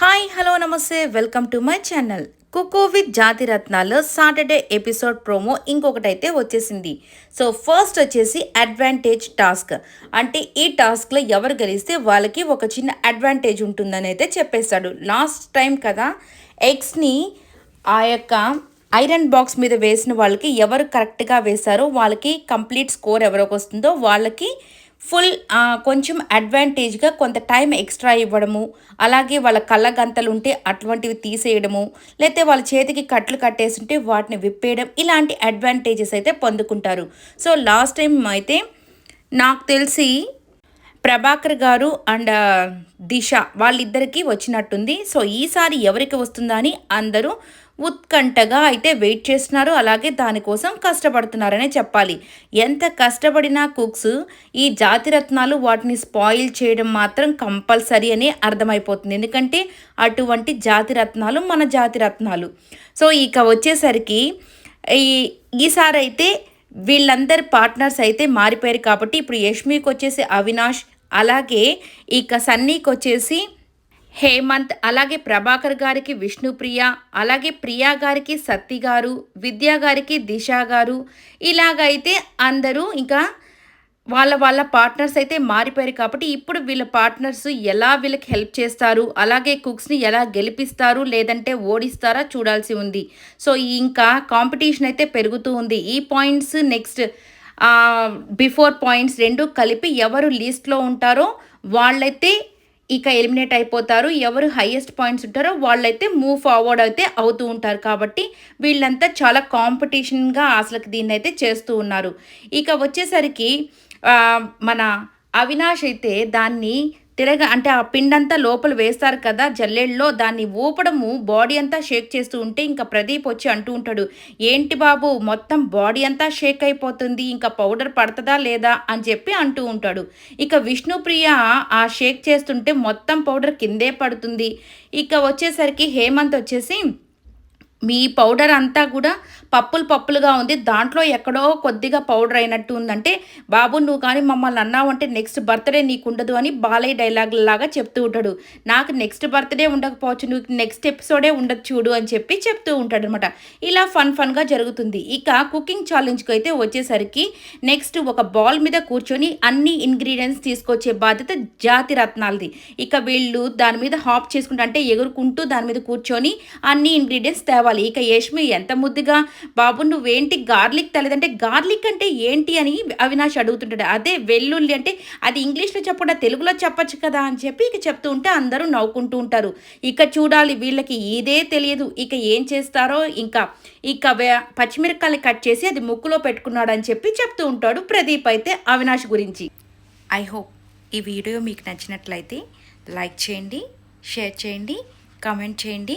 Hi hello నమస్తే welcome to my channel. Cook with జాతి రత్నాల్లో సాటర్డే ఎపిసోడ్ ప్రోమో ఇంకొకటైతే వచ్చేసింది. సో ఫస్ట్ వచ్చేసి అడ్వాంటేజ్ టాస్క్. అంటే ఈ టాస్క్లో ఎవరు గెలిస్తే వాళ్ళకి ఒక చిన్న అడ్వాంటేజ్ ఉంటుందని అయితే చెప్పేశాడు లాస్ట్ టైం కదా ఎగ్స్ని ఆ యొక్క ఐరన్ బాక్స్ మీద వేసిన వాళ్ళకి ఎవరు కరెక్ట్గా వేశారో వాళ్ళకి కంప్లీట్ స్కోర్ ఎవరికి వస్తుందో వాళ్ళకి ఫుల్ కొంచెం అడ్వాంటేజ్గా కొంత టైం ఎక్స్ట్రా ఇవ్వడము అలాగే వాళ్ళ కళ్ళ గంతలు ఉంటే అటువంటివి తీసేయడము లేకపోతే వాళ్ళ చేతికి కట్లు కట్టేసింటే వాటిని విప్పేయడం ఇలాంటి అడ్వాంటేజెస్ అయితే పొందుకుంటారు. సో లాస్ట్ టైం అయితే నాకు తెలిసి ప్రభాకర్ గారు అండ్ దిశ వాళ్ళిద్దరికీ వచ్చినట్టుంది. సో ఈసారి ఎవరికి వస్తుందా అని అందరూ ఉత్కంఠగా అయితే వెయిట్ చేస్తున్నారు. అలాగే దానికోసం కష్టపడుతున్నారనే చెప్పాలి. ఎంత కష్టపడినా కుక్స్ ఈ జాతిరత్నాలు వాటిని స్పాయిల్ చేయడం మాత్రం కంపల్సరీ అని అర్థమైపోతుంది. ఎందుకంటే అటువంటి జాతిరత్నాలు మన జాతిరత్నాలు సో ఇక వచ్చేసరికి ఈ ఈసారి అయితే వీళ్ళందరి పార్ట్నర్స్ అయితే మారిపోయారు కాబట్టి ఇప్పుడు యష్మికి వచ్చేసి అవినాష్ అలాగే ఇక సన్నీకి వచ్చేసి హేమంత్ అలాగే ప్రభాకర్ గారికి విష్ణుప్రియ అలాగే ప్రియా గారికి సత్తి గారు విద్యా గారికి దిశ గారు. ఇలాగైతే అందరూ ఇంకా వాళ్ళ వాళ్ళ పార్ట్నర్స్ అయితే మారిపోయారు కాబట్టి ఇప్పుడు వీళ్ళ పార్ట్నర్స్ ఎలా వీళ్ళకి హెల్ప్ చేస్తారు? అలాగే కుక్స్ని ఎలా గెలిపిస్తారు? లేదంటే ఓడిస్తారా? చూడాల్సి ఉంది. సో ఇంకా కాంపిటీషన్ అయితే పెరుగుతూ ఉంది. ఈ పాయింట్స్ నెక్స్ట్ బిఫోర్ పాయింట్స్ రెండు కలిపి ఎవరు లీస్ట్లో ఉంటారో వాళ్ళైతే ఇక ఎలిమినేట్ అయిపోతారు. ఎవరు హైయెస్ట్ పాయింట్స్ ఉంటారో వాళ్ళైతే మూవ్ ఫార్వర్డ్ అయితే అవుతూ ఉంటారు. కాబట్టి వీళ్ళంతా చాలా కాంపిటీషన్గా అసలు దీన్ని అయితే చేస్తూ ఉన్నారు. ఇక వచ్చేసరికి మన అవినాష్ అయితే దాన్ని తిరగ అంటే ఆ పిండంతా లోపల వేస్తారు కదా జల్లెల్లో దాన్ని ఊపడము బాడీ అంతా షేక్ చేస్తూ ఉంటే ఇంకా ప్రదీప్ వచ్చి అంటూ ఉంటాడు ఏంటి బాబు మొత్తం బాడీ అంతా షేక్ అయిపోతుంది ఇంకా పౌడర్ పడుతుందా లేదా? అని చెప్పి అంటూ ఉంటాడు. ఇక విష్ణుప్రియ ఆ షేక్ చేస్తుంటే మొత్తం పౌడర్ కిందే పడుతుంది. ఇక వచ్చేసరికి హేమంత్ వచ్చేసి మీ పౌడర్ అంతా కూడా పప్పులు పప్పులుగా ఉంది. దాంట్లో ఎక్కడో కొద్దిగా పౌడర్ అయినట్టు ఉందంటే బాబు నువ్వు కానీ మమ్మల్ని అన్నావు అంటే నెక్స్ట్ బర్త్డే నీకు ఉండదు అని బాలయ్య డైలాగ్ లాగా చెప్తూ ఉంటాడు. నాకు నెక్స్ట్ బర్త్డే ఉండకపోవచ్చు. నువ్వు నెక్స్ట్ ఎపిసోడే ఉండదు చూడు అని చెప్పి చెప్తూ ఉంటాడు అనమాట ఇలా ఫన్ ఫన్గా జరుగుతుంది. ఇక కుకింగ్ ఛాలెంజ్కి అయితే వచ్చేసరికి నెక్స్ట్ ఒక బాల్ మీద కూర్చొని అన్ని ఇంగ్రీడియంట్స్ తీసుకొచ్చే బాధ్యత జాతి రత్నాలది. ఇక వీళ్ళు దాని మీద హాప్ చేసుకుంటూ అంటే ఎగురుకుంటూ దాని మీద కూర్చొని అన్ని ఇంగ్రీడియంట్స్ తేవాలి కావాలి. ఇక యష్మి ఎంత ముద్దుగా బాబు నువ్వేంటి గార్లిక్ తెలదంటే గార్లిక్ అంటే ఏంటి అని అవినాష్ అడుగుతుంటాడు. అదే వెల్లుల్లి అంటే అది ఇంగ్లీష్లో చెప్పకుండా తెలుగులో చెప్పచ్చు కదా అని చెప్పి ఇక చెప్తూ ఉంటే అందరూ నవ్వుకుంటూ ఉంటారు. ఇక చూడాలి వీళ్ళకి ఇదే తెలియదు. ఇక ఏం చేస్తారో ఇంకా ఇక పచ్చిమిరపకాయలు కట్ చేసి అది ముక్కులో పెట్టుకున్నాడు అని చెప్పి చెప్తూ ఉంటాడు ప్రదీప్ అయితే అవినాష్ గురించి. ఐ హోప్ ఈ వీడియో మీకు నచ్చినట్లయితే లైక్ చేయండి షేర్ చేయండి కామెంట్ చేయండి.